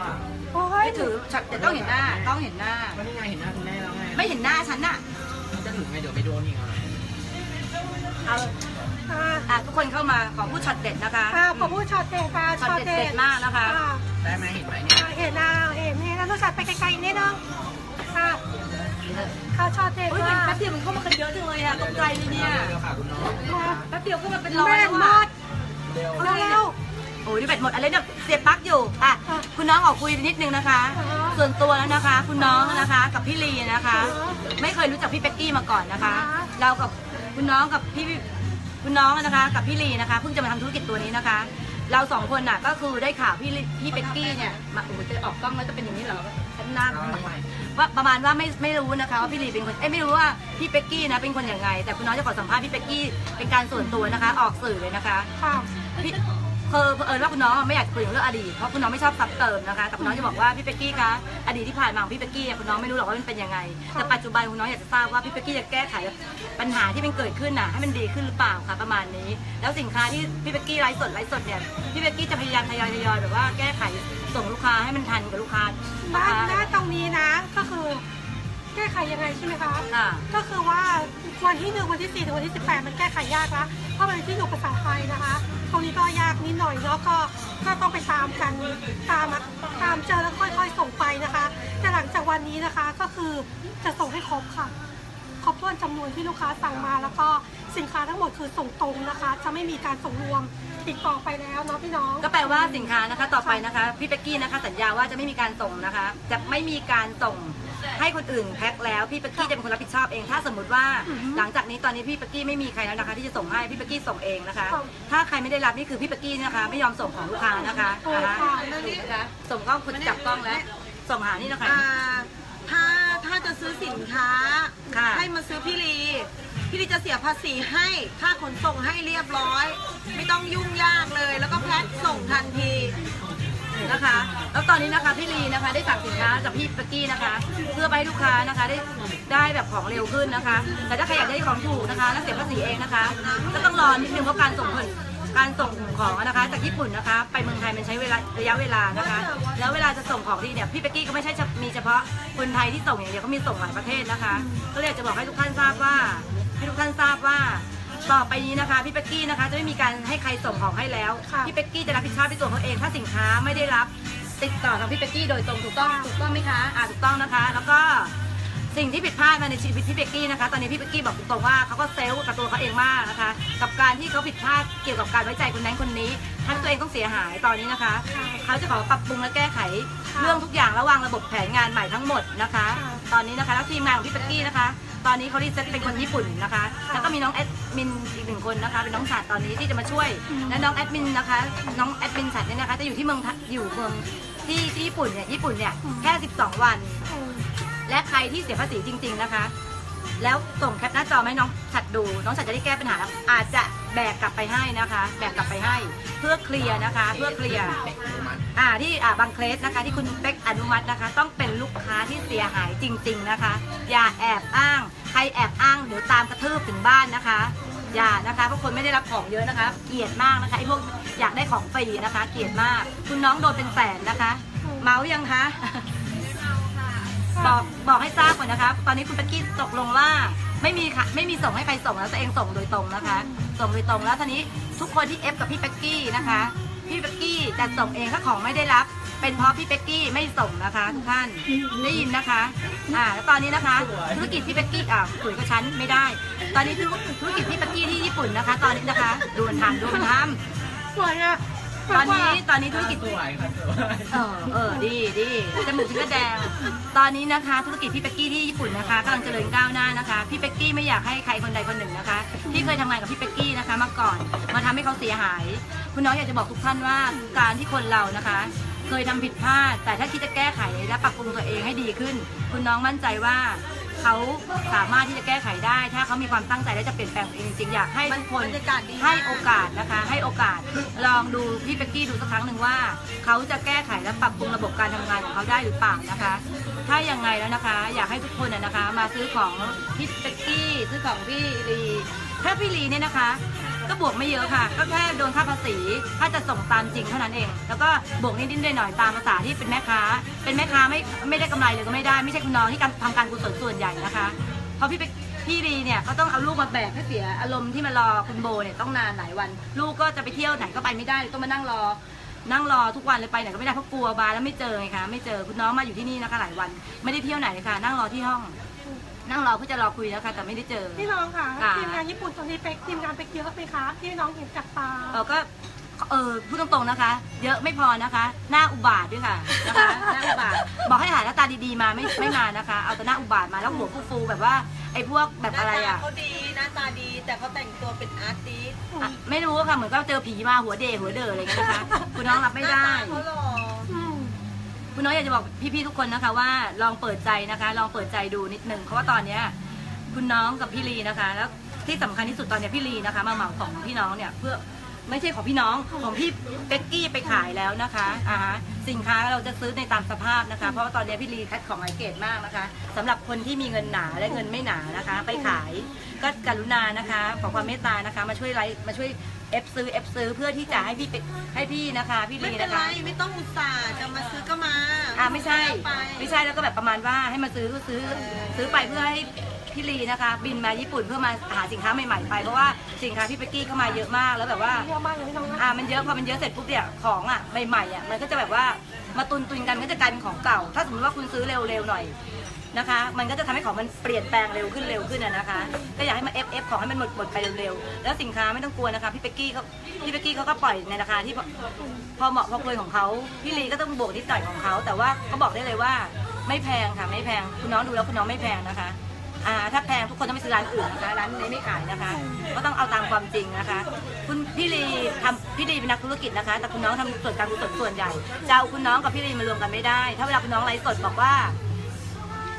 ว่าโอ้ยไม่ถือช็อตเด็ดต้องเห็นหน้าต้องเห็นหน้า ก็นี่ไงเห็นหน้าคุณแม่แล้วไงไม่เห็นหน้าฉันน่ะมันจะถึงไงเดี๋ยวไปโดนอีกอะเอาอ่าอะทุกคนเข้ามาขอพูดช็อตเด็ดนะคะอ่าขอพูดช็อตเด็ดค่ะช็อตเด็ดเด็ดมากนะคะอ่าได้ไหมเห็นไหมเนี่ยเห็นนะเห็นนี่แล้วต้องช็อตไปไกลๆนิดนึงค่ะเข้าช็อตเด็ดอุ้ยว่าแป๊บเดียวมันเข้ามากันเยอะจังเลยอะตกใจเลยเนี่ยเร็วค่ะคุณน้องแป๊บเดียวเข้ามาเป็นร้อยแม่แล้วหมอะดเร็วเอาเร็ว โอ้ยนี่แบตหมดอะไรเนี่ยเสียบปลั๊กอยู่อะอะคุณน้องขอคุยนิดนึงนะคะอ่าส่วนตัวแล้วนะคะ คุณน้องนะคะ กับพี่ลีนะคะอ่าไม่เคยรู้จักพี่เป็กกี้มาก่อนนะคะอ่าเรากับคุณน้องกับพี่คุณน้องนะคะ กับพี่ลีนะคะเพิ่งจะมาทำธุรกิจตัวนี้นะคะ เราสองคนน่ะก็คือได้ข่าวพี่ลีพี่เป็กกี้เนี่ยมาโอ้โหจะออกกล้องแล้วจะเป็นอย่างนี้เหรอฉันหน้าเอาใหม่ว่าประมาณว่าไม่ไม่รู้นะคะว่าพี่ลีเป็นคนเอ้ยไม่รู้ว่าพี่เป็กกี้นะเป็นคนอย่างไง แต่คุณน้องจะขอสัมภาษณ์พี่เป็กกี้เป็นการส่วนตัวนะคะ ออกสื่อเลยนะคะค่ะ พี่เพอเผอิญว่าคุณน้องไม่อยากคุยถึงเรื่องอดีตเพราะคุณน้องไม่ชอบซับเติมนะคะแต่คุณน้องจะบอกว่าพี่เป็กกี้คะอดีตที่ผ่านมาของพี่เป็กกี้อะคุณน้องไม่รู้หรอกว่ามันเป็นยังไงแต่ปัจจุบันคุณน้องอยากจะทราบว่าพี่เป็กกี้จะแก้ไขปัญหาที่มันเกิดขึ้นน่ะให้มันดีขึ้นหรือเปล่าคะประมาณนี้ แล้วสินค้าที่พี่เป็กกี้ไลฟ์สดไลฟ์สดเนี่ยพี่เป็กกี้จะพยายามทยอยทยอยแบบว่าแก้ไขส่งลูกค้าให้มันทันกับลูกค้าบ้านหนะน้าคะตรงนี้นะก็คือแก้ไขยังไงใช่ไหมคะค่ะก็คือว่าวันที่หนึ่งวันที่สี่ถึงวันที่สิบแปดมันแก้ไขยากละเพราะมันเป็นที่อยู่ภาษาไทยนะคะ ตรงนี้ก็ยากนิดหน่อยเนาะก็ก็ต้องไปตามกันตามตามเจอแล้วค่อย ๆ ส่งไปนะคะ แต่หลังจากวันนี้นะคะก็คือจะส่งให้ครบค่ะ ครบถ้วนจำนวนที่ลูกค้าสั่งมา แล้วก็สินค้าทั้งหมดคือส่งตรงนะคะ จะไม่มีการส่งรวมติดต่อไปแล้วเนาะพี่น้อง ก็แปลว่าสินค้านะคะต่อไปนะคะพี่เป็กกี้นะคะ สัญญาว่าจะไม่มีการส่งนะคะ จะไม่มีการส่ง ให้คนอื่นแพ็คแล้วพี่เป็กกี้จะเป็นคนรับผิดชอบเอง ถ้าสมมติว่าอือฮึหลังจากนี้ตอนนี้พี่เป็กกี้ไม่มีใครแล้วนะคะ ที่จะส่งให้พี่เป็กกี้ส่งเองนะคะครับถ้าใครไม่ได้รับนี่คือพี่เป็กกี้นะคะ ไม่ยอมส่งของลูกค้านะคะโอ้นะคะค่ะถูกไหมคะส่งกล้องคุณจับกล้องแล้วส่งหานี่นะคะอ่าถ้าถ้าจะซื้อสินค้าค่ะให้มาซื้อพี่ลีพี่ลีจะเสียภาษีให้ค่าขนส่งให้เรียบร้อย ไม่ต้องยุ่งยากเลยแล้วก็แพ็ วตอนนี้นะคะพี่ลีนะคะได้สั่งสินค้าจากพี่เป็กกี้นะคะ เพื่อไปให้ลูกค้านะคะได้ได้แบบของเร็วขึ้นนะคะ แต่ถ้าใครอยากได้ของถูกนะคะ และเสียภาษีเองนะคะ ก็ต้องรอนิดนึงเพราะการส่งผลการส่งของนะคะ จากญี่ปุ่นนะคะ ไปเมืองไทยมันใช้เวลาระยะเวลานะคะ แล้วเวลาจะส่งของที่เนี่ยพี่เป็กกี้ก็ไม่ใช่เฉพาะมีเฉพาะคนไทยที่ส่งอย่างเดียวเขามีส่งหลายประเทศนะคะ ก็เลยอยากจะบอกให้ทุกท่านทราบว่า ให้ทุกท่านทราบว่าต่อไปนี้นะคะพี่เป็กกี้นะคะ จะไม่มีการให้ใครส่งของให้แล้วค่ะพี่เป็กกี้จะรับผิดชอบในตัวเขาเอง ถ้าสินค้าไม่ได้รับ ติดต่อกับพี่เป็กกี้โดยตรงถูกต้องถูกต้องไหมคะอ่าถูกต้องนะคะ แล้วก็สิ่งที่ผิดพลาดมาในชีวิตพี่เป็กกี้นะคะ ตอนนี้พี่เป็กกี้บอกตรงๆว่าเขาก็เซลล์กับตัวเขาเองมากนะคะ กับการที่เขาผิดพลาดเกี่ยวกับการไว้ใจคนนั้นคนนี้ทำให้ตัวเองต้องเสียหายตอนนี้นะคะเขาจะขอปรับปรุงและแก้ไขเรื่องทุกอย่างและวางระบบแผนงานใหม่ทั้งหมดนะคะ ค่ะตอนนี้นะคะแล้วทีมงานของพี่เป็กกี้นะคะ ตอนนี้เขารีเซ็ตเป็นคนญี่ปุ่นนะคะแล้วก็มีน้องแอด มินอีกหนึ่งคนนะคะเป็นน้องฉัดตอนนี้ที่จะมาช่วย และน้องแอดมินนะคะ น้องแอดมินฉัดเนี่ยนะคะจะอยู่ที่เมืองไทยอยู่เมืองที่ที่ญี่ปุ่นเนี่ยญี่ปุ่นเนี่ยแค่ 12 วันอืมและใครที่เสียภาษีจริง ๆนะคะ แล้วส่งแคปหน้าจอมาให้น้องฉัดดู น้องฉัดจะได้แก้ปัญหา อาจจะแบกกลับไปให้นะคะ แบกกลับไปให้ เพื่อเคลียร์นะคะ เพื่อเคลียร์เด็กอนุมัติอ่าที่อ่าบางเคสนะคะ ที่คุณเป๊กอนุมัตินะคะ ต้องเป็นลูกค้าที่เสียหายจริง ๆนะคะ อย่าแอบอ้าง ใครแอบอ้างเดี๋ยวตามกระทืบถึงบ้านนะคะอ ย่านะคะเพราะคนไม่ได้รับของเยอะนะคะ เกลียดมากนะคะไอ้พวกอยากได้ของฟรีนะคะ เกลียดมาก คุณน้องโดนเป็นแสนนะคะ เมายังคะบอกบอกให้ทราบก่อนนะคะ ตอนนี้คุณเป๊กกี้ตกลงว่าไม่มีค่ะไม่มีส่งให้ใครส่งแล้วตัวเองส่งโดยตรงนะคะ ส่งโดยตรงแล้วทีนี้ทุกคนที่เอฟกับพี่เป๊กกี้นะคะ พี่เป๊กกี้จะส่งเองถ้าของไม่ได้รับ เป็นเพราะพี่เป๊กกี้ไม่ส่งนะคะทุกท่านได้ยินนะคะอ่าแล้วตอนนี้นะคะธุรกิจพี่เป๊กกี้อ่าคุยกับฉันไม่ได้ ตอนนี้ธุรกิจพี่เป๊กกี้ที่ญี่ปุ่นนะคะ ตอนนี้นะคะดูมันทำดูมันทำสวยอะตอนนี้ตอนนี้ธุรกิจสวยครับสวยเออเออดีดีจมูกฉันก็แดงตอนนี้นะคะ ธุรกิจพี่เป็กกี้ที่ญี่ปุ่นนะคะกำลังเจริญก้าวหน้านะคะพี่เป็กกี้ไม่อยากให้ใครคนใดคนหนึ่งนะคะ ที่เคยทำงานกับพี่เป็กกี้นะคะ มาก่อนมาทำให้เขาเสียหาย คุณน้องอยากจะบอกทุกท่านว่าการที่คนเรานะคะ เคยทำผิดพลาด แต่ถ้าคิดจะแก้ไขและปรับปรุงตัวเองให้ดีขึ้น คุณน้องมั่นใจว่าเขาสามารถที่จะแก้ไขได้ ถ้าเขามีความตั้งใจและจะเปลี่ยนแปลงตัวเองจริงอยากให้ทุกคนให้โอกาสนะคะ ให้โอกาสลองดูพี่เป็กกี้ดูสักครั้งหนึ่งว่า เขาจะแก้ไขและปรับปรุงระบบการทำงานของเขาได้หรือเปล่านะคะ ถ้ายังไงแล้วนะคะ อยากให้ทุกคนนะนะคะ มาซื้อของพี่เป็กกี้ซื้อของพี่ลีถ้าพี่ลีเนี่ยนะคะ ก็บวกไม่เยอะค่ะ ก็แค่โดนค่าภาษี ถ้าจะส่งตามจริงเท่านั้นเอง แล้วก็บวกนิดๆหน่อยตามภาษาที่เป็นแม่ค้า เป็นแม่ค้าไม่ไม่ได้กำไรเลยก็ไม่ได้ ไม่ใช่คุณน้องที่การทำการกุศลส่วนใหญ่นะคะเพราะพี่ไปพี่ดีเนี่ยก็ต้องเอาลูกมาแบกให้เสียอารมณ์ที่มารอคุณโบเนี่ยต้องนานหลายวัน ลูกก็จะไปเที่ยวไหนก็ไปไม่ได้ต้องมานั่งรอ นั่งรอทุกวันเลยไปไหนก็ไม่ได้เพราะกลัวบาร์แล้วไม่เจอไงคะไม่เจอคุณน้องมาอยู่ที่นี่นะคะหลายวัน ไม่ได้เที่ยวไหนเลยค่ะ นั่งรอที่ห้อง นั่งรอเพื่อจะรอคุยแล้วค่ะแต่ไม่ได้เจอ พี่น้องค่ะค่ะ ทีมงานญี่ปุ่นตอนนี้เป็กทีมงานเป็กเยอะไหมคะที่น้องเห็นจากตาเออก็เออพูดตรงๆนะคะ เยอะไม่พอนะคะ หน้าอุบาทด้วยค่ะนะคะหน้าอุบาทบอกให้หาหน้าตาดีๆมาไม่ไม่มานะคะ เอาแต่หน้าอุบาทมาแล้วหัวฟูๆแบบว่าไอ้พวกแบบหน้าอะไรตาอะเขาดีหน้าตาดีแต่เขาแต่งตัวเป็นอาร์ติสต์อะไม่รู้ค่ะเหมือนก็เจอผีมาหัวเดหัวเดออะไรอย่างเงี้ยนะคะ คุณน้องรับไม่หน้าได้ ตาเขาหล่ออืม คุณน้องอยากจะบอกพี่ๆทุกคนนะคะว่าลองเปิดใจนะคะ ลองเปิดใจดูนิดนึงเพราะว่าตอนเนี้ยคุณน้องกับพี่ลีนะคะ แล้วที่สำคัญที่สุดตอนเนี้ยพี่ลีนะคะ มาเหมาของพี่น้องเนี่ยเพื่อ ไม่ใช่ของพี่น้องของพี่เป๊กกี้ไปขายแล้วนะคะอ่าฮะสินค้าเราจะซื้อในตามสภาพนะคะ เพราะว่าตอนเนี้ยพี่ลีคัดของไอเกตมากนะคะสำหรับคนที่มีเงินหนาและเงินไม่หนานะคะ ไปขายก็กรุณานะคะ ขอความเมตตานะคะ มาช่วยไลฟ์มาช่วยเอฟซื้อเอฟซื้อเพื่อที่จะให้พี่เป็กให้พี่นะคะพี่ไม่ลีเป็นนะไรคะ ไม่ต้องอุตส่าห์จะมาซื้อก็มาอ่าไม่ใช่ไป ไม่ใช่แล้วก็แบบประมาณว่าให้มาซื้อซื้อซื้อไปเพื่อให้ พี่ลีนะคะ บินมาญี่ปุ่นเพื่อมาหาสินค้าใหม่ๆไปเพราะว่าสินค้าพี่เป๊กกี้เข้ามาเยอะมากแล้วแบบว่าเยอะมากเลยพี่น้องนะอ่ามันเยอะพอมันเยอะเสร็จปุ๊บเนี่ยของอะใหม่ๆอะมันก็จะแบบว่ามาตุนตุนๆกันก็จะกลายเป็นของเก่า ถ้าสมมติว่าคุณซื้อเร็วๆหน่อยนะคะ มันก็จะทำให้ของมันเปลี่ยนแปลงเร็วขึ้นเร็วขึ้นอะนะคะ ก็อยากให้มาเอฟเอฟของให้มันหมดหมดไปเร็วๆแล้วสินค้าไม่ต้องกลัวนะคะพี่เป๊กกี้เขาพี่เป๊กกี้เขาก็ปล่อยในราคาที่พอพอเหมาะพอควรของเขาพี่ลีก็ต้องบวกนิดหน่อยของเขาแต่ว่าเขาบอกได้เลยว่าไม่แพงค่ะไม่แพงคุณน้องดูแล้วคุณน้องไม่แพงนะคะ อ่าถ้าแพงทุกคนต้องไปซื้อร้านอื่นนะคะร้านนี้ไม่ขายนะคะ ก็ต้องเอาตามความจริงนะคะ คุณพี่ลีทำพี่ลีเป็นนักธุรกิจนะคะ แต่คุณน้องทำส่วนการกุศลส่วนใหญ่จะเอาคุณน้องกับพี่ลีมารวมกันไม่ได้ ถ้าเวลาคุณน้องไลฟ์สดบอกว่า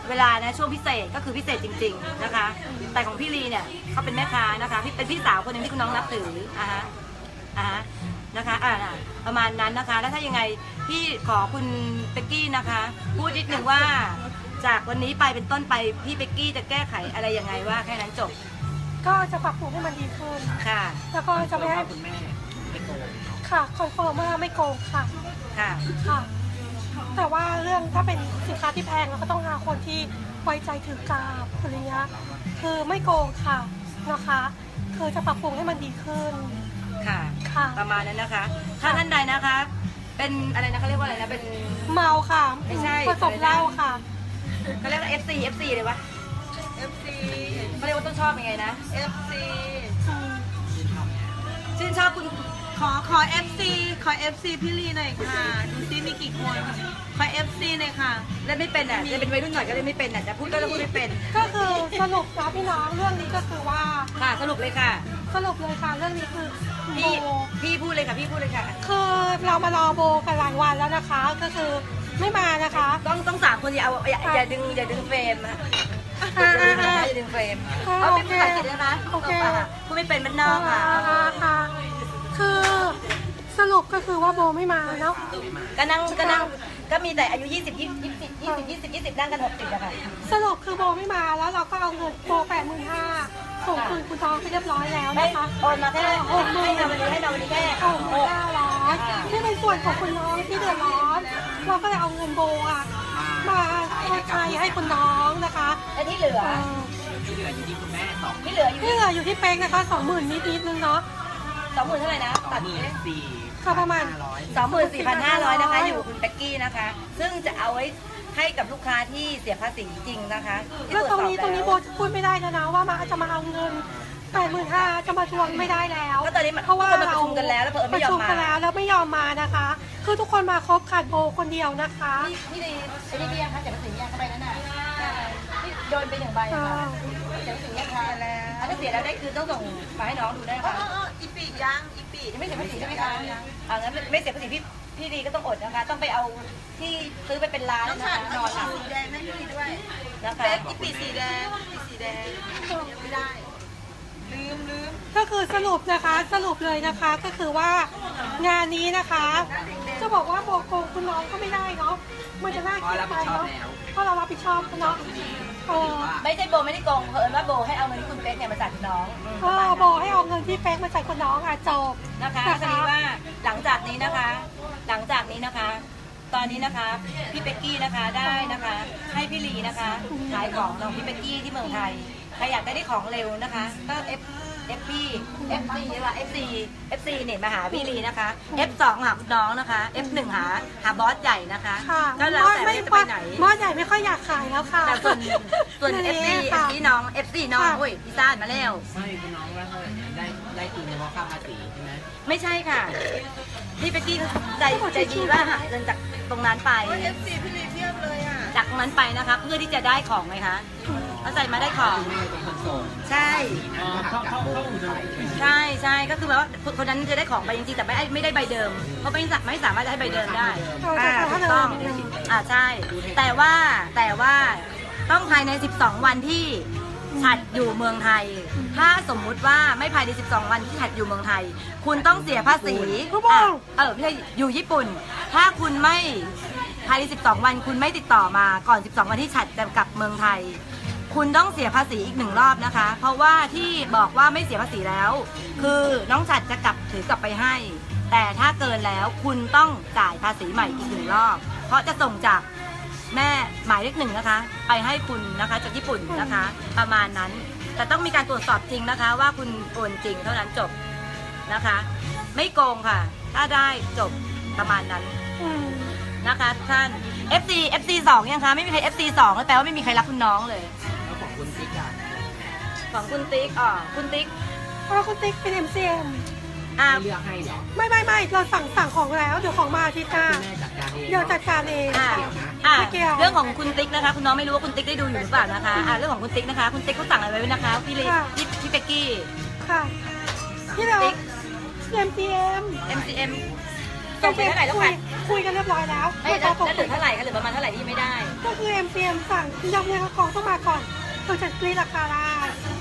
เวลานะช่วงพิเศษก็คือพิเศษจริง ๆนะคะ แต่ของพี่ลีเนี่ยเขาเป็นแม่ค้านะคะพี่เป็นพี่สาวคนหนึงที่คุณน้องนับถืออ่าฮะอ่าฮะนะคะอ่าอ่าประมาณนั้นนะคะ แล้วถ้ายังไงพี่ขอคุณเป๊กกี้นะคะ พูดนิดหนึ่งว่า จากวันนี้ไปเป็นต้นไปพี่เป๊กกี้จะแก้ไขอะไรยังไงว่าแค่นั้นจบก็จะปรับปรุงให้มันดีขึ้น ค่ะ แล้วก็จะไม่ให้คุณแม่ไม่โกงค่ะคอนเฟิร์มว่าไม่โกงค่ะ ค่ะ ค่ะ แต่ว่าเรื่องถ้าเป็นสินค้าที่แพงเราก็ต้องหาคนที่ไว้ใจถือกาบอะไรเงี้ยคือไม่โกงค่ะนะคะ คือจะปรับปรุงให้มันดีขึ้น ค่ะ ค่ะ ประมาณนั้นนะคะ ถ้าท่านใดนะคะ เป็นอะไรนะเขาเรียกว่าอะไรนะ เป็น เมาค่ะ ไม่ใช่ ผสมเหล้าค่ะ เขาเรียกว่า FC FC เลยวะ FC เขาเรียกว่าต้องชอบยังไงนะ FC อืมชื่นชอบคุณขอขอ FC ขอ FC พี่ลีหน่อยค่ะ ดูซิมีกี่คน ขอ FC หน่อยค่ะ เล่นไม่เป็นอะจะเป็นวัยรุ่นหน่อยก็เล่นไม่เป็นอะจะพูดก็พูดไม่เป็น ก็คือสรุปนะพี่น้องเรื่องนี้ก็คือว่า ค่ะสรุปเลยค่ะ สรุปเลยค่ะเรื่องนี้คือโบพี่พี่พูดเลยค่ะพี่พูดเลยค่ะ คือเรามารอโบกันหลายวันแล้วนะคะ ก็คือ ไม่มานะคะ ต้องต้องสามคนอย่าเอาอย่าอย่าดึงอย่าดึงเฟรมอะอ่าอ่าอ่าอย่าดึงเฟรมค่ะเอาเป็นโอเคภาษาอังกฤษนะคะโอเคพูดไม่เป็นมันนอกค่ะค่ะคือสรุปก็คือว่าโบไม่มาเนาะ ก็นั่งก็นั่งก็มีแต่อายุ 20 20 20 20 20 20นั่งกัน 60อะค่ะ สรุปคือโบไม่มาแล้วเราก็เอาเงินโบแปดหมื่นห้า ส่งคืนคุณทองไปเรียบร้อยแล้วไม่นะคะโอนมาแค่ให้เราวันนี้ให้เราวันนี้แค่หกหมื่นห้าร้อยที่เป็นส่วนของคุณน้องที่เดือดร้อน เราก็เลยเอาเงินโบอะมาชดใช้ให้คุณน้องนะคะและที่เหลือเออที่เหลืออยู่ที่คุณแม่สองที่เหลืออยู่ที่เหลืออยู่ที่เป๊กนะคะสองหมื่นนิดๆนึงเนาะสองหมื่นเท่าไหร่นะสอตังดหมื่นสี่ค่ะประมาณห้ร้อยสองหมื่นสี่พันห้าร้อยนะคะ อยู่กับคุณเป๊กกี้นะคะ ซึ่งจะเอาไว้ ให้กับลูกค้าที่เสียภาษีจริงนะคะที่แล้ววจตรงสอบนี้ตรงนี้โบพูดไม่ได้แล้วนะว่ามาจะมาเอาเงินแปดหมื่นห้าจะมาทวงไม่ได้แล้วก็ตอนนี้มันเพราะว่าทุกคนมาประเราชุมกันแล้วแล้วเผอิญปไม่ระยอชุมมมากันแล้วแล้วไม่ยอมมานะคะ คือทุกคนมาครบขาดโบคนเดียวนะคะพี่พี่ดีไอ้นี่พี่ยังคะเสียภาษียังเข้าไปนั่นน่ะที่โดนไปหนึ่งใบค่ะเสียภาษียังคะแล้วถ้าเสียแล้วได้คือต้องส่งมาให้น้องดูได้อ๋อค่ะอ๋ออ๋ออีปียังอีปียังไม่เสียภาษีใช่ไหมคะอ่างั้นไม่เสียภาษีพี่ พี่ดีก็ต้องอดนะคะ ต้องไปเอาที่ซื้อไปเป็นล้านน้องนะฉัคะนนอนหลับสีแดงให้พี่ด้วยนะคะเป๊กอีปีสีแดงอีสีแดงยังไม่ได้ ลืมลืมก็คือสรุปนะคะสรุปเลยนะคะก็คือว่างานนี้นะคะหน้าแดจะบอกว่าโบโกงคุณน้องก็ไม่ได้เนาะมันจะน่าพอเกลียรัดบไปผิดชอบเนาะแล้วเพราะเรารับผิดชอบเนาะเออไม่ใช่โบไม่ได้โกงเผอิญว่าโบให้เอาเงินที่คุณเป๊กเนี่ยมาจ่ายคุณน้องเออโบให้เอาเงินที่เป๊กมาจ่ายคุณน้องอะจบนะคะนะคะแสดงว่าหลังจากนี้นะคะ หลังจากนี้นะคะ ตอนนี้นะคะพี่เป็กกี้นะคะได้นะคะ ให้พี่ลีนะคะขายของของพี่เป็กกี้ที่เมืองไทยใครอยากได้ของเร็วนะคะ ก็เอฟ F C ใช่ป่ะ F C F C เนี่ยมาหาพี่ลีนะคะ F 2 หาคุณน้องนะคะ F 1 หาหาบอสใหญ่นะคะค่ะก็แล้วแต่ว่าจะไปไหน หมอใหญ่ไม่ค่อยอยากขายแล้วค่ะ แต่ส่วนส่วนนั่ F น C เอง F ค่ะ C น้อง F C น้องค่ะโอ้ยพิซซ่ามาแล้ว ไม่คุณน้องว่าเท่าไหร่เนี่ยได้ได้คืนเฉพาะค่าภาษีใช่ไหมไม่ใช่ค่ะพี่เป็กกี้ใจใจดีว่าหักเงินจากตรงนั้นไปเอฟซีพี่ลีเพียบเลยอะ จากตรงนั้นไปนะคะ เพื่อที่จะได้ของไงคะ เข้าใจมาได้ของคุณแม่เป็นคนส่งใช่นะก็หักจากโบไปใช่ใช่ก็คือแบบว่าคนนั้นจะได้ของไปจริงๆแต่ไม่ได้ไม่ได้ใบเดิมเพราะไม่สาไม่สามารถจะให้ใบเดิมได้เอาแต่อ่าถ้าถูกต้องเดิมอ่าใช่ แต่ว่าแต่ว่าต้องภายใน 12 วันที่ฉัดอยู่เมืองไทย ถ้าสมมุติว่าไม่ภายใน 12 วันที่ฉัดอยู่เมืองไทย คุณต้องเสียภาษีเขาบอกอะเออไม่ใช่อยู่ญี่ปุ่น ถ้าคุณไม่ภายใน 12 วันคุณไม่ติดต่อมาก่อน 12 วันที่ฉัดจะกลับเมืองไทย คุณต้องเสียภาษีอีกหนึ่งรอบนะคะ เพราะว่าที่บอกว่าไม่เสียภาษีแล้ว คือน้องฉัดจะกลับถือกลับไปให้ แต่ถ้าเกินแล้วคุณต้องจ่ายภาษีใหม่อีกหนึ่งรอบ เพราะจะส่งจากแม่หมายเลขหนึ่งนะคะ ไปให้คุณนะคะจากญี่ปุ่นนะคะ ประมาณนั้น แต่ต้องมีการตรวจสอบจริงนะคะ ว่าคุณโอนจริงเท่านั้นจบนะคะ ไม่โกงค่ะ ถ้าได้จบประมาณนั้นนะคะท่าน FC FC สองยังคะไม่มีใคร FC สองแปลว่าไม่มีใครรักคุณน้องเลย ของคุณติ๊กอ๋อคุณติ๊กเพราะคุณติ๊กเป็น MCM อ่าไม่เลือกให้เหรอไม่ไม่ไม่เราสั่งสั่งของแล้ว เดี๋ยวของมาอาทิตย์หน้าคุณแม่จัดการเองเดี๋ยวจัดการเองอ่าค่ะอ่าไม่เกี่ยวเรื่องของคุณติ๊กนะคะ คุณน้องไม่รู้ว่าคุณติ๊กได้ดูอยู่หรือเปล่านะคะอ่าเรื่องของคุณติ๊กนะคะ คุณติ๊กเขาสั่งอะไรไว้นะคะ พี่เลค่ะพี่พี่เป็กกี้ ค่ะพี่เรา ติ๊ก MCM MCM ส่งไปเท่าไหร่แล้วคุค่ะยคุยกันเรียบร้อยแล้วเอ้ยแล้วแล้วเหลือเท่าไหร่คะเหลือประมาณเท่าไหร่ที่ยังไม่ได้ ก็คือ MCM สั่งยำเงินของต้องมาก่อนเราจะกรีดราคาได้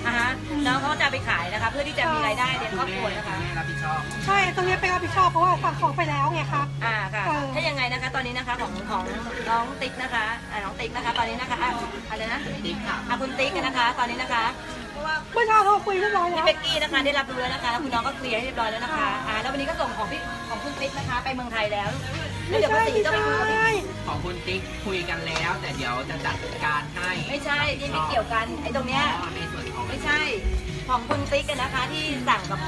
อ่าฮะน้องเขาจะเอาไปขายนะคะ เพื่อที่จะมีรายได้เลี้ยงครอบครัวนะคะแม่รับผิดชอบใช่ตรงนี้เป็นรับผิดชอบเพราะว่าสั่งของไปแล้วไงครับอ่าค่ะ เออ ถ้ายังไงนะคะตอนนี้นะคะของของน้องติ๊กนะคะอ่าน้องติ๊กนะคะ ตอนนี้นะคะอะอะไรนะติ๊กค่ะอะคุณติ๊กนะคะ ตอนนี้นะคะเมื่อเช้าเราคุยเรียบร้อยพี่แล้วเบกกี้นะคะได้รับรู้แล้วนะคะ คุณน้องก็เคลียร์ให้เรียบร้อยแล้วนะคะอ่าแล้ววันนี้ก็ส่งของพี่ของคุณติ๊กนะคะ ไปเมืองไทยแล้วแล้วไม่เดี๋ยวภาใช่ษีไม่ต้องไปคุยกับพี่ ใช่ของคุณติ๊กคุยกันแล้ว แต่เดี๋ยวจะจัดการให้ไม่ใช่ที่ไม่เกี่ยวกันไอ้ตรงเนี้ย อ๋อในส่วนของ ไม่ใช่ ของคุณติ๊กอะนะคะ ที่สั่งกับ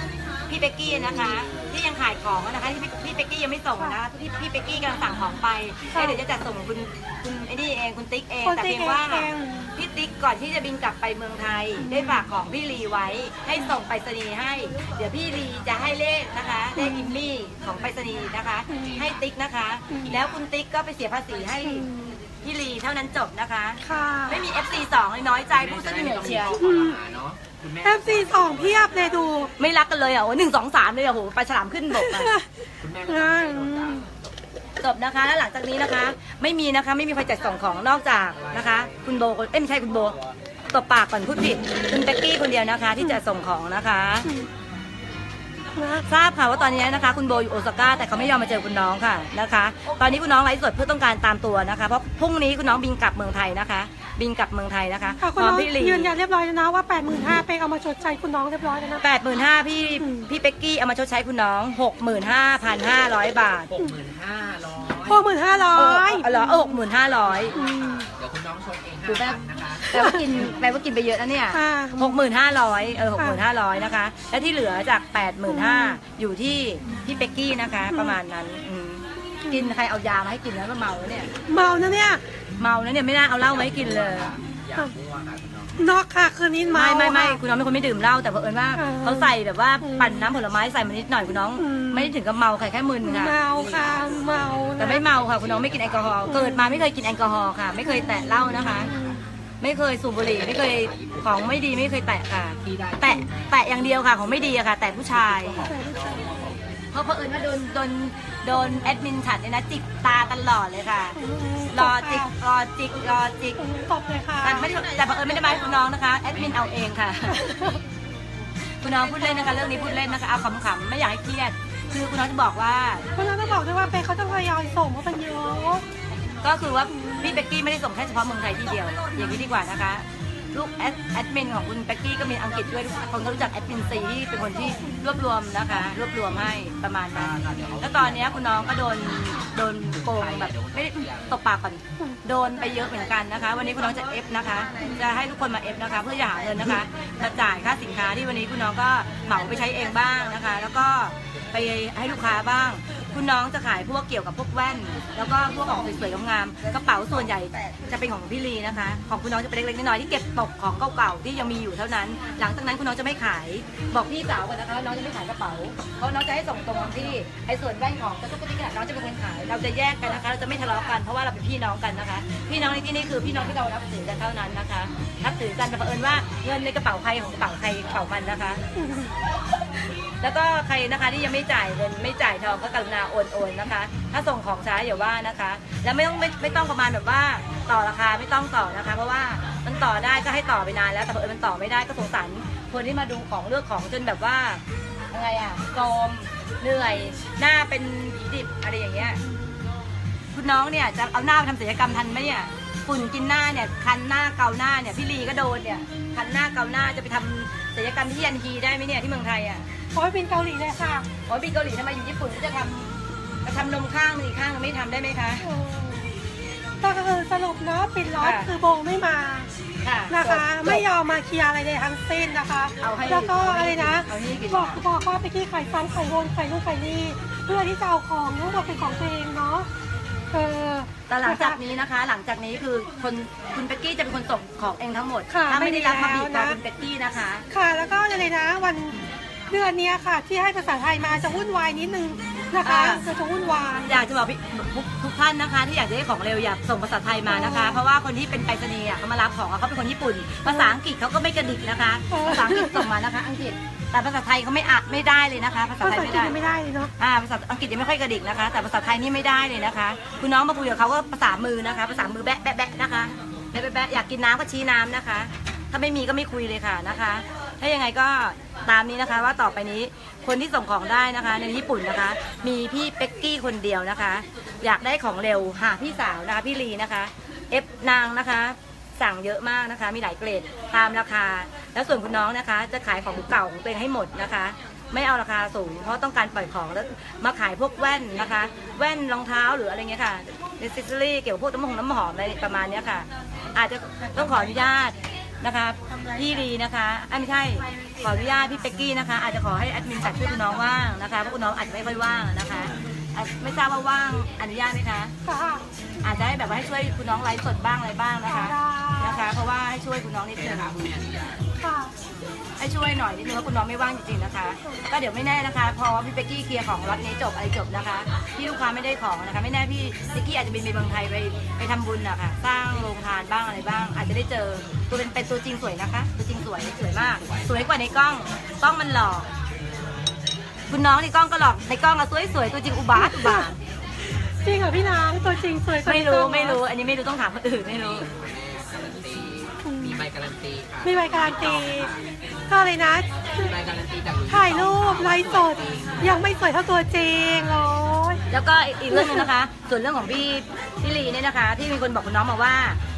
พี่เบกกี้นะคะ ที่ยังขายของอะนะคะที่พี่พี่เบกกี้ยังไม่ส่งอะนะคะที่พี่เบกกี้กำลังสั่งของไปแล้วเดี๋ยวจะจัดส่งคุณคุณไอ้นี่เองคุณติ๊กเองคนแต่ติ๊กเพียงว่าเอง พี่ติ๊กก่อนที่จะบินกลับไปเมืองไทย ได้ฝากของพี่ลีไว้ ให้ส่งไปรษณีย์ให้ เดี๋ยวพี่ลีจะให้เลขนะคะเลขอิมมี่ของไปรษณีย์นะคะ ให้ติ๊กนะคะ แล้วคุณติ๊กก็ไปเสียภาษีให้ พี่ลีเท่านั้นจบนะคะ ค่ะไม่มี FC 2เลยน้อยใจพูดซะเหนื่อยเชียวอืมเนาะคุณแม่ FC สองเพียบเลยดูไม่รักกันเลยอะโอ้หนึ่งสองสามเลยอะโหไปลาฉลามขึ้นบกอะคุณแม่อืมจบนะคะ แล้วหลังจากนี้นะคะ ไม่มีนะคะไม่มีใครจัดส่งของนอกจากนะคะ คุณโบเอ้ยไม่ใช่คุณโบตบปากก่อนพูดผิดคุณเป๊กกี้คนเดียวนะคะ ที่จะส่งของนะคะนะ ทราบค่ะว่าตอนนี้นะคะ คุณโบอยู่โอซาก้าแต่เขาไม่ยอมมาเจอคุณน้องค่ะนะคะ ตอนนี้คุณน้องไลฟ์สดเพื่อต้องการตามตัวนะคะ เพราะพรุ่งนี้คุณน้องบินกลับเมืองไทยนะคะ บินกลับเมืองไทยนะคะค่ะคุณพร้อน้มองพี่ลียืนยันเรียบร้อยแล้วนะว่า 85,000เป๊กเอามาชดใช้คุณน้องเรียบร้อยแล้วนะ แปดหมื่นห้าพี่อืมพี่เป็กกี้เอามาชดใช้คุณน้องหกหมื่นห้าพันห้าร้อยบาทหกหมื่นห้าร้อย หกหมื่นห้าร้เออยอเหรอหกหมื่นห้าร้อยเดี๋ยว คุณน้องชมเองดูห้าแป๊บพันนะคะแปลว่ากินแปลว่ากินไปเยอะนะเนี่ยค่ะหกหมื่นห้าร้อยเออหกหมื่นห้าร้อยนะคะ และที่เหลือจากแปดหมื่นห้าอยู่ที่พี่เป็กกี้นะคะ ประมาณนั้นอืมกินใครเอายามาให้กินแล้วก็เมาแล้วเนี่ย เมานะเนี่ย เมาแล้วเนี่ยไม่น่าเอาเหล้ามาให้กินเลย อย่ามั่วค่ะคุณน้องนอกค่ะคืนนี้เมาไม่ไม่ไม่ค่ะคุณน้องเป็นคนไม่ดื่มเหล้าแต่เผอิญว่าเออเขาใส่แบบว่าอืมปั่นน้ำผลไม้ใส่มานิดหน่อยคุณน้องอืมไม่ได้ถึงกับเมาใครแค่มึนค่ะ เมาค่ะเมานะแต่ไม่เมาค่ะคุณน้องไม่กินแอลกอฮอล์เกิดมาไม่เคยกินแอลกอฮอล์ค่ะ ไม่เคยแตะเหล้านะคะ ไม่เคยสูบบุหรี่ไม่เคยของไม่ดีไม่เคยแตะค่ะที่ได้แตะแตะอย่างเดียวค่ะ ของไม่ดีอะค่ะ แตะผู้ชาย เพราะเผอิญว่าโดนโดนโดนแอดมินฉัดเนี่ยนะจิกตาตลอดเลยค่ะ รอจิกรอจิกรอจิกตบเลยค่ะแต่ไม่ได้แต่เผอิญไม่ได้มาให้คุณน้องนะคะแอดมินเอาเองค่ะ คุณน้องพูดเล่นนะคะ เรื่องนี้พูดเล่นนะคะเอาขำๆไม่อยากให้เครียด คือคือคุณน้องจะบอกว่าคุณน้องต้องบอกด้วยว่าเป๊กเขาต้องทยอยส่งเพราะมันเยอะก็คือว่าพี่เป๊กกี้ไม่ได้ส่งแค่เฉพาะเมืองไทยที่เดียว อย่างนี้ดีกว่านะคะ ลูกแอดแอดมินของคุณเป๊กกี้ก็มีอังกฤษด้วยทุกคนก็รู้จักแอดมินซีที่เป็นคนที่รวบรวมนะคะ รวบรวมให้ประมาณนั้นแล้วตอนเนี้ยคุณน้องก็โดนโดนโกงแบบไม่ได้ตบปากก่อนโดนไปเยอะเหมือนกันนะคะ วันนี้คุณน้องจะเอฟนะคะ จะให้ทุกคนมาเอฟนะคะ เพื่อจะหาเงินนะคะมาจ่ายค่าสินค้าที่วันนี้คุณน้องก็เหมาไปใช้เองบ้างนะคะ แล้วก็ไปให้ลูกค้าบ้าง คุณน้องจะขายพวกเกี่ยวกับพวกแว่น แล้วก็พวกของสวยๆงามๆกระเป๋าส่วนใหญ่จะเป็นของพี่ลีนะคะ ของคุณน้องจะเป็นเล็กๆน้อยๆที่เก็บตกของเก่าๆที่ยังมีอยู่เท่านั้น หลังจากนั้นคุณน้องจะไม่ขาย บอกพี่สาวกันนะคะน้องจะไม่ขายกระเป๋าเพราะน้องจะให้ส่งตรงที่ไอ้ส่วนแว่นของกระตุกกระติกเนี่ยน้องจะเป็นคนขาย เราจะแยกกันนะคะ เราจะไม่ทะเลาะกันเพราะว่าเราเป็นพี่น้องกันนะคะ พี่น้องในที่นี้คือพี่น้องที่เรานับถือกันเท่านั้นนะคะนับถือกันแต่เผอิญว่าเงินในกระเป๋าใครของกระเป๋าใครกระเป๋ามันนะคะ แล้วก็ใครนะคะที่ยังไม่จ่ายเงินไม่จ่ายทองก็กรุณาโอนโอนนะคะ ถ้าส่งของช้าอย่าว่านะคะ แล้วไม่ต้องไม่ไม่ต้องประมาณแบบว่าต่อราคาไม่ต้องต่อนะคะ เพราะว่ามันต่อได้ก็ให้ต่อไปนานแล้วแต่เผอิญมันต่อไม่ได้ก็สงสารคนที่มาดูของเลือกของจนแบบว่ายังไงอะโทมเหนื่อยหน้าเป็นผีดิบอะไรอย่างเงี้ยคุณน้องเนี่ยจะเอาหน้าไปทำศัลยกรรมทันไหมเนี่ยฝุ่นกินหน้าเนี่ยคันหน้าเกาหน้าเนี่ยพี่ลีก็โดนเนี่ยคันหน้าเกาหน้าจะไปทำ ศัลยกรรมที่ยันฮีได้ไหมเนี่ยที่เมืองไทยอะขอให้บินเกาหลีเลยค่ะโอ้ยพี่เกาหลีทำไมอยู่ญี่ปุ่นก็จะทำจะทำนมข้างหนึ่งอีกข้างหนึ่งไม่ทำได้ไหมคะ ก็คือสรุปเนาะปิดล็อตค่ะ คือโบไม่มาค่ะนะคะ จบ ไม่ยอมมาเคลียร์อะไรเลยทั้งสิ้นนะคะ เอาให้แล้วก็อะไรนะ เอาให้กิน บอกบอกว่าไปกี้ไข่ซ้ำไข่วนไข่นู่นไข่นี่เพื่อที่จะเอาของทั้งหมดเป็นของตัวเองเนาะ เออ แต่หลังจากนี้นะคะ หลังจากนี้คือคนคุณเป็กกี้จะเป็นคนส่งของเองทั้งหมด ค่ะถ้าไม่ได้รับมาบีบไม่ต่อแล้วนะ คุณเป็กกี้นะคะ ค่ะแล้วก็อะไรนะวันเดือนเนี้ยค่ะ ที่ให้ภาษาไทยมาจะวุ่นวายนิดนึงนะคะอ่า จะจะวุ่นวายอยากจะบอกพี่ทุกทุกท่านนะคะ ที่อยากจะได้ของเร็วอยากส่งภาษาไทยมานะคะ เพราะว่าคนที่เป็นไปรษณีย์อะเขามารับของอะเขาเป็นคนญี่ปุ่น ภาษาอังกฤษเขาก็ไม่กระดิกนะคะเออภาษาอังกฤษส่งมานะคะ อังกฤษ แต่ภาษาไทยเขาไม่อะไม่ได้เลยนะคะ ภาษาภาไทยษาอังไม่กฤษได้ยังไม่ได้เลยเนาะ อ่าภาษาอังกฤษยังไม่ค่อยกระดิกนะคะ แต่ภาษาไทยนี่ไม่ได้เลยนะคะ คุณน้องมาคุยกับเขาก็ภาษามือนะคะ ภาษามือแบะแบะแบะนะคะแบะแบะแบะอยากกินน้ำก็ชี้น้ำนะคะ ถ้าไม่มีก็ไม่คุยเลยค่ะนะคะ ถ้ายังไงก็ตามนี้นะคะ ว่าต่อไปนี้คนที่ส่งของได้นะคะ ในญี่ปุ่นนะคะ มีพี่เป็กกี้คนเดียวนะคะ อยากได้ของเร็วหาพี่สาวนะคะพี่ลีนะคะ เอฟนางนะคะ สั่งเยอะมากนะคะ มีหลายเกรดตามราคา แล้วส่วนคุณน้องนะคะ จะขายของเก่าของตัวเองให้หมดนะคะ ไม่เอาราคาสูง เพราะต้องการปล่อยของแล้วมาขายพวกแว่นนะคะ แว่นรองเท้าหรืออะไรเงี้ยค่ะเนสซิลี่เกี่ยวกับพวกน้ำหอมน้ำหอมอะไรประมาณเนี้ยค่ะ อาจจะต้องขออนุญาตนะคะพี่ดีนะคะอะไม่ใช่ขออนุญาตพี่เป็กกี้นะคะ อาจจะขอให้แอดมินจัดช่วยคุณน้องว่างนะคะเพราะคุณน้องอาจจะไม่ค่อยว่างนะคะ อะไม่ทราบว่าว่างอนุญาตไหมคะ ค่ะอาจจะให้แบบว่าให้ช่วยคุณน้องไลฟ์สดบ้างอะไรบ้างนะคะ นะคะ เพราะว่าให้ช่วยคุณน้องนิดนึงค่ะให้ช่วยหน่อยนิดนึงเพราะคุณน้องไม่ว่างจริงๆนะคะ ก็เดี๋ยวไม่แน่นะคะ พอพี่เป็กกี้เคลียร์ของล็อตนี้จบอะไรจบนะคะ ที่ลูกค้าไม่ได้ของนะคะ ไม่แน่พี่เป็กกี้อาจจะบินไปเมืองไทยไปไปทำบุญอะค่ะ สร้างโรงทานบ้างอะไรบ้าง อาจจะได้เจอตัวเป็นเป็นตัวจริงสวยนะคะ ตัวจริงสวยสวยมาก สวยกว่าในกล้อง กล้องมันหลอก คุณน้องในกล้องก็หลอกในกล้องอะสวยสวยตัวจริงอุบาทอุบาทจริงเหรอพี่นางตัวจริงสวยกว่าไม่รู้ในกล้องเหอไม่รู้ อันนี้ไม่รู้ต้องถามคนอื่นไม่รู้การันตีมีใบการันตีค่ะมีใบการันตีก็เลยนะ มีใบการันตีจากถ่ายรูปไลฟ์สด ยังไม่สวยเท่าตัวจริงโอ้ยแล้วก็อีกเรื่องหนึงนะคะ ส่วนเรื่องของพี่พี่ลีเนี่ยนะคะ ที่มีคนบอกคุณน้องมาว่า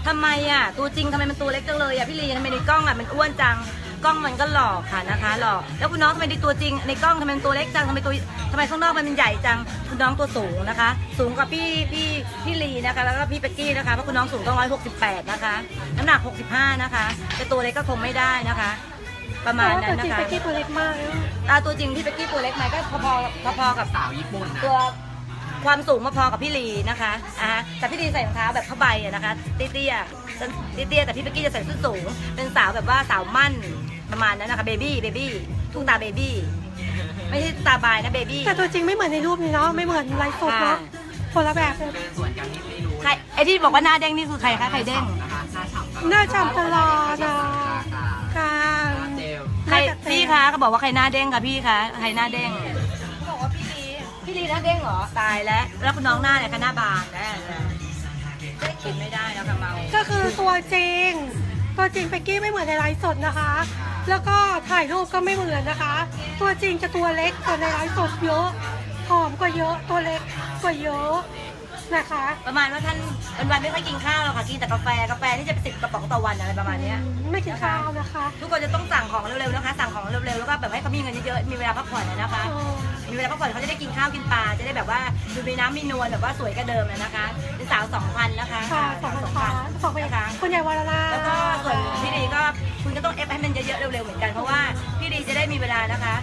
ทำไมอะตัวจริงทำไมมันตัวเล็กจังเลยอะพี่ลีทำไมในกล้องอะมันอ้วนจัง กล้องมันก็หลอกค่ะนะคะหลอกแล้วคุณน้องทำไมในตัวจริง ในกล้องทำไมมันตัวเล็กจังทำไมตัวทำไมข้างนอกมันเป็นใหญ่จังคุณน้องตัวสูงนะคะ สูงกว่าพี่พี่พี่ลีนะคะ แล้วก็พี่เป็กกี้นะคะเพราะคุณน้องสูงต้องร้อยหกสิบแปดนะคะ น้ำหนักหกสิบห้านะคะแต่ตัวเล็กก็คงไม่ได้นะคะ ประมาณนั้นตัวจรินะงคะไปกี้ตัวเล็กมากเลยอ่าตัวจริงพี่เป็กกี้ตัวเล็กไหมก็พอๆพอๆกับสาวญี่ปุ่นนะตัวความสูงมาพอกับพี่ลีนะคะอ่าฮะแต่พี่ลีใส่รองเท้าแบบผ้าใบอะนะคะเตี้ยๆเตี้ยๆแต่พี่เป๊กกี้จะใส่ส้นสูง เป็นสาวแบบว่าสาวมั่น ประมาณนั้นนะคะเบบี้เบบี้ทุ่งตาเบบี้ไม่ใช่ตาบายนะเบบี้แต่ตัวจริงไม่เหมือนในรูปนี่เนาะไม่เหมือนไลฟ์สดเนาะคนละแบบเลยเดินสวนกันนี่ไม่รู้ใครไอที่บอกว่าหน้าเด้งนี่คือใครคะใครเด้งนะคะหน้าฉ่ำหน้าฉ่ำตลอดนะราคาค่ะเจลใครพี่คะเขาบอกว่าใครหน้าเด้งคะพี่คะใครหน้าเด้งบอกว่าพี่ลีพี่ลีหน้าเด้งเหรอตายแล้วแล้วคุณน้องหน้าเนี่ยคะหน้าบางแน่เลยกินไม่ได้แล้วค่ะเมาก็คือตัวจริง ตัวจริงไปกี้ไม่เหมือนในไลฟ์สดนะคะ แล้วก็ถ่ายรูปก็ไม่เหมือนนะคะ ตัวจริงจะตัวเล็กกว่ในไลฟ์สดเยอะผอมกว่าเยอะตัวเล็กกว่าเยอะ นะคะ ประมาณว่าท่านวันวันๆไม่ค่อยกินข้าวหรอกค่ะกินแต่กาแฟกาแฟนี่จะเป็นสิบกระป๋องต่อวันอะไรประมาณเนี้ยไม่กินข้าวนะคะ ทุกคนจะต้องสั่งของเร็วๆนะคะ สั่งของเร็วๆแล้วก็แบบให้เขามีเงินเยอะๆมีเวลาพักผ่อนนะคะเออมีเวลาพักผ่อนเขาจะได้กินข้าวกินปลาจะได้แบบว่าดูมีน้ำมีนวลแบบว่าสวยกระเดิมเลยนะคะเป็นสาวสองพันนะคะค่ะสองพันค่ะสองพันนะคะคุณยายวรนาแล้วก็ส่วนพี่ดีก็คุณก็ต้องเอฟให้มันเยอะๆเร็วๆเหมือนกันเพราะว่าพี่ดีจะได้มีเวลานะคะ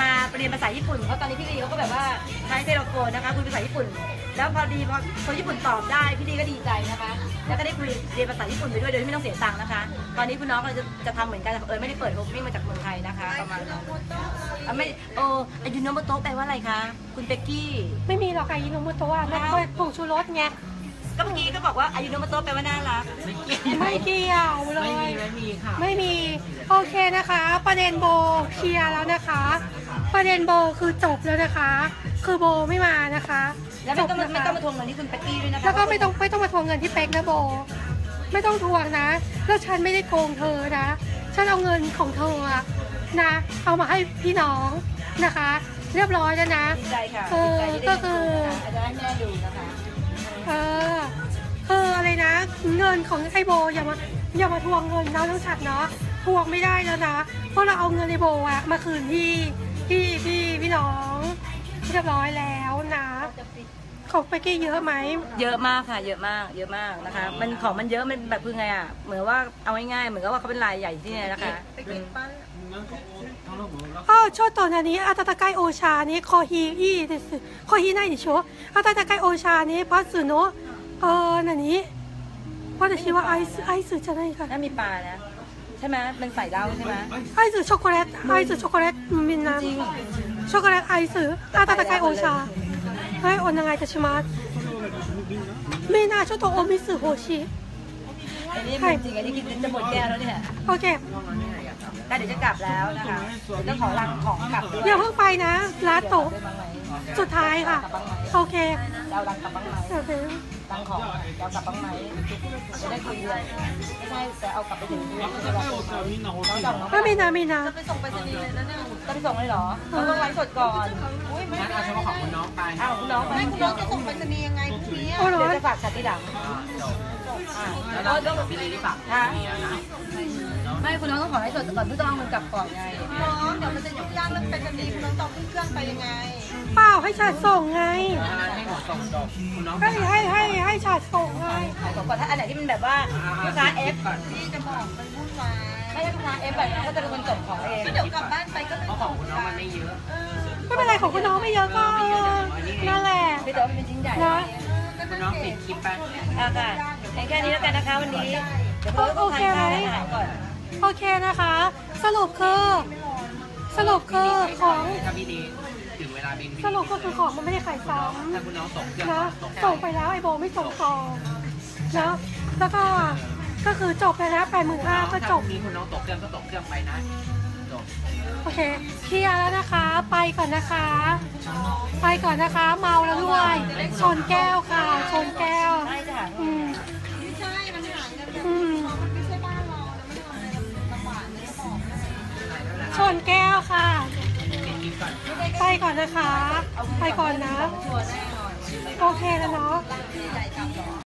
มาเรียนภาษาญี่ปุ่นเพราะตอนนี้พี่ดีเขาก็แบบว่าใช้เทเลโฟนนะคะคุยภาษาญี่ปุ่น แล้วพอดีพอคนญี่ปุ่นตอบได้พี่ดีก็ดีใจนะคะ แล้วก็ได้คุยเรียนภาษาญี่ปุ่นไปด้วยโดยที่ไม่ต้องเสียตังค์นะคะ ตอนนี้คุณน้องก็จะจะทำเหมือนกันแต่เออไม่ได้เปิดโฮมมิ่งมาจากเมืองไทยนะคะประมาณนั้นอะไม่โออายุโนโมโตะแปลว่าอะไรคะคุณเป็กกี้ ไม่มีหรอกค่ะยินโมโตะไม่ค่อยผงชูรสไงก็เมื่อกี้ก็บอกว่าอายุโนโมโตะแปลว่าน่ารัก ไม่เกี่ยวไม่เกี่ยวเลไม่มียไม่มีค่ะ ไม่มี โอเคนะคะ ประเด็นโบเคลียร์แล้วนะคะ ประเด็นโบคือจบแล้วนะคะ คือโบไม่มานะคะ แล้วไม่ต้องจมาบไม่นะคะต้องมาทวงเงินที่คุณเป็กกี้ด้วยนะคะแล้วก็ไม่ต้องไม่ต้องมาทวงเงินที่เป๊กนะโบ ไม่ต้องทวงนะ แล้วฉันไม่ได้โกงเธอนะ ฉันเอาเงินของเธออะนะ เอามาให้พี่น้องนะคะ เรียบร้อยแล้วนะ ดีใจค่ะเออดีใจที่ได้ก็คืออาจจะให้แม่ดูนะคะเออคืออะไรนะ เงินของไอโบอย่ามาอย่ามาทวงเงินนะน้องฉัดเนาะทวงไม่ได้แล้วนะเพราะเราเอาเงินไอโบอะมาคืนพี่พี่พี่พี่น้องเรียบร้อยแล้วนะ ของไปกี้เยอะไหม เยอะมากค่ะ เยอะมาก เยอะมากนะคะ มันของมันเยอะมันแบบคือไงอ่ะ เหมือนว่าเอาง่ายๆ เหมือนกับว่าเขาเป็นรายใหญ่ที่เนี่ยนะคะ ไปกินปั้น あちょっと何温かいお茶にコーヒーいいですコーヒーないでしょ温かいお茶にパスのあ何私はアイスアイスじゃないか น่ามีปลานะ ใช่ไหมมันใส่เหล้าใช่ไหม アイスチョコレートアイスチョコレートみんな จริง チョコレートアイス温かいお茶 はいお願いいたしますみんなちょっとお水欲しい อันนี้มันจริงอันนี้กินจะหมดแก้วแล้วเนี่ย โอเค แต่เดี๋ยวจะกลับแล้วนะคะเดี๋ยวต้องขอรังของกลับด้วย อย่าเพิ่งไปนะร้านโตะ ได้บ้างไหม สุดท้ายค่ะ โอเค จะเอารังกลับบ้างไหม โอเครังของจะเอากลับบ้างไหมจะได้คุยเลยไม่ใช่แต่เอากลับไปถึงที่เวลาส่งมาน้องดอกน้องไม่มีนะมีนะจะไปส่งไปรษณีย์เลยนะเนี่ยจะไปส่งเลยเหรอเราต้องไลฟ์สดก่อนอุ้ยไม่งั้นเอาเฉพาะของคุณน้องไปอ้าวคุณน้องไปไม่คุคุณณน้น้อองงจะส่งไปรษณีย์ยังไงพรุ่งนี้โอ้อะโหเดี๋ยวจะฝากชัดที่หลังอ่าจบแล้วเราเดี๋ยวพี่ลีได้ฝากมีแล้วนะ ไม่คุณน้องต้องขอไลฟ์สดก่อนเพื่อต้องเอาเงินกลับก่อนไงน้องเดี๋ยวมันจะยุ่งยากเรื่องไปรษณีย์คุณน้องต้องขึ้นเครื่องไปยังไง เปล่าให้ฉันส่งไงให้หมดส่งจบคุณน้องให้ให้ให้ให้ฉันส่งไงขายของก่อนถ้าอันไหนที่มันแบบว่าลูกค้าเอฟก่อนพี่จะบอกมันวุ่นวายไม่ใช่ลูกค้าเอฟแบบนั้นก็จะเป็นคนส่งของเองก็เดี๋ยวกลับบ้านไปก็เป็นเพราะของคุณน้องมันไม่เยอะเออไม่เป็นไรของคุณน้องไม่เยอะก็นั่นแหละพี่แต่ว่ามันเป็นชิ้นใหญ่นะคุณน้องปิดคลิปไปอะค่ะแค่นี้แล้วกันนะคะวันนี้เดี๋ยวเราต้องทานข้าวและอาหารก่อน โอเคนะคะ สรุปคือสรุปคือของ ถ้าพี่ดีถึงเวลาบินสรุปก็คือของมันไม่ได้ขายซ้ถ้าคุณน้องส่งเครื่องำนะส่งส่งไปแล้วไอโบไม่ส่งต่อนะแล้วก็ก็คือจบไปแล้วแปดหมื่นห้าก็จบ มีคุณน้องตกเครื่องก็ตกเครื่องไปนะจบ โอเคเคลียร์แล้วนะคะ ไปก่อนนะคะ ไปก่อนนะคะ เมาแล้วด้วย ชนแก้วค่ะ ชนแก้วได้จ้ะอืมไม่ ชนแก้วค่ะปิดคลิปก่อนไปก่อนนะคะ ไปก่อนนะชัวร์แน่นอนโอเคแล้วเนาะ